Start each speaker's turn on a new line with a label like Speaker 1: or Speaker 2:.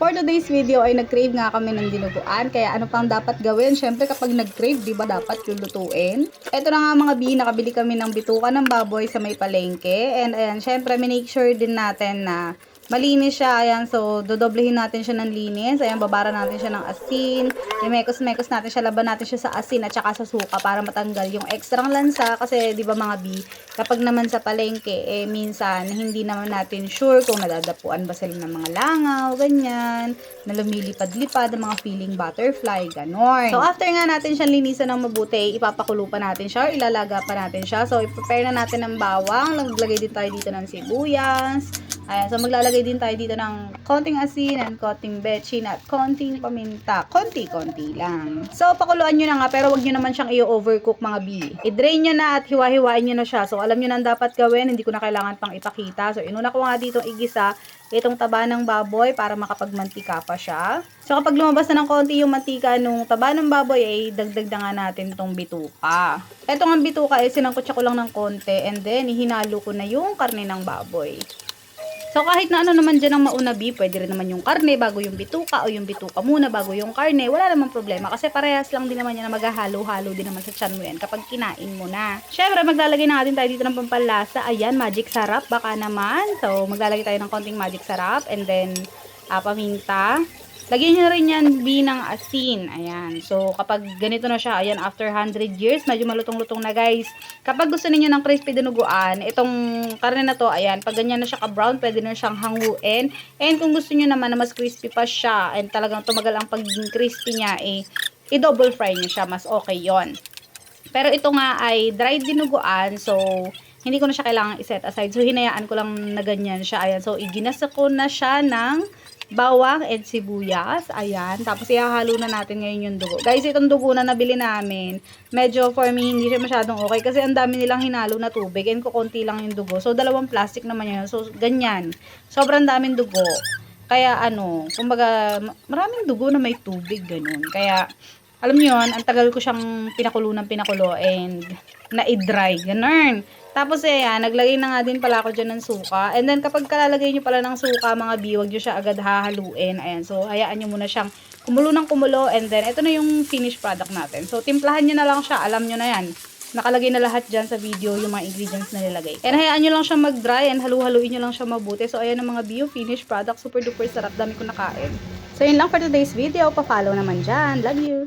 Speaker 1: For today's video ay nag-crave nga kami ng dinuguan. Kaya ano pang dapat gawin? Siyempre kapag nag-crave, di ba dapat yung lutuin? Ito na nga mga bi, nakabili kami ng bituka ng baboy sa may palengke. And ayan, siyempre make sure din natin na malinis siya. Ayan, so dodoblehin natin siya ng linis. Ayan, babara natin siya ng asin. Imekos-mekos natin siya, laban natin siya sa asin at saka sa suka para matanggal yung extra lansa. Kasi di ba mga bi, kapag naman sa palengke, eh minsan hindi naman natin sure kung nadadapuan ba sila ng mga langaw, ganyan, na lumilipad-lipad, mga feeling butterfly, ganon. So after nga natin siyang linisan ng mabuti, ipapakulo pa natin siya or ilalaga pa natin siya. So i-prepare na natin ng bawang, naglagay din tayo dito ng sibuyas, Ayan, so maglalagay din tayo dito ng konting asin and konting betchin at konting paminta. Konti-konti lang. So, pakuluan nyo na nga, pero wag nyo naman siyang i-overcook mga bi. I-drain nyo na at hiwa-hiwain nyo na siya. So, alam nyo na ang dapat gawin. Hindi ko na kailangan pang ipakita. So, inuna ko nga dito igisa itong taba ng baboy para makapagmantika pa siya. So, kapag lumabas na ng konti yung mantika nung taba ng baboy, ay dagdag na nga natin itong bituka. Ito nga bituka, ay sinangkot ko lang ng konti and then ihinalo ko na yung karne ng baboy. So, kahit na ano naman dyan ang mauna bi, pwede rin naman yung karne bago yung bituka o yung bituka muna bago yung karne. Wala namang problema kasi parehas lang din naman yan na maghahalo-halo din naman sa tiyan mo yan kapag kinain mo na. Syempre, maglalagay na natin tayo dito ng pampalasa. Ayan, magic sarap baka naman. So, maglalagay tayo ng konting magic sarap and then ah, paminta. Lagyan nyo rin yan B ng asin. Ayan. So, kapag ganito na siya, ayan, after 100 years, medyo malutong-lutong na guys. Kapag gusto niyo ng crispy dinuguan, itong karne na to, ayan, pag ganyan na siya ka-brown, pwede na siyang hanguin. And kung gusto niyo naman na mas crispy pa siya, and talagang tumagal ang pagiging crispy niya, eh, i-double fry niyo siya, mas okay yon Pero ito nga ay dried dinuguan, so hindi ko na siya kailangan i-set aside. So, hinayaan ko lang na ganyan siya. Ayan, so iginasa ko na siya ng bawang and sibuyas. Ayan. Tapos ihahalo na natin ngayon yung dugo. Guys, itong dugo na nabili namin, medyo for me hindi siya masyadong okay kasi ang dami nilang hinalo na tubig and kukunti lang yung dugo. So, dalawang plastic naman yun. So, ganyan. Sobrang daming dugo. Kaya ano, kumbaga, maraming dugo na may tubig, ganun. Kaya, alam niyo yun, ang tagal ko siyang pinakulo ng pinakulo and na-dry, ganun. Tapos eh, yan, naglagay na nga din pala ako dyan ng suka. And then, kapag kalalagay nyo pala ng suka, mga bi, huwag nyo siya agad hahaluin. Ayan, so, hayaan nyo muna siyang kumulo ng kumulo. And then, ito na yung finished product natin. So, timplahan nyo na lang siya. Alam nyo na yan. Nakalagay na lahat dyan sa video yung mga ingredients na nilagay. And hayaan nyo lang siya mag-dry and halu-haluin nyo lang siya mabuti. So, ayan ang mga bio finished product. Super duper sarap. Dami ko nakain. So, yun lang for today's video. Pa-follow naman dyan. Love you!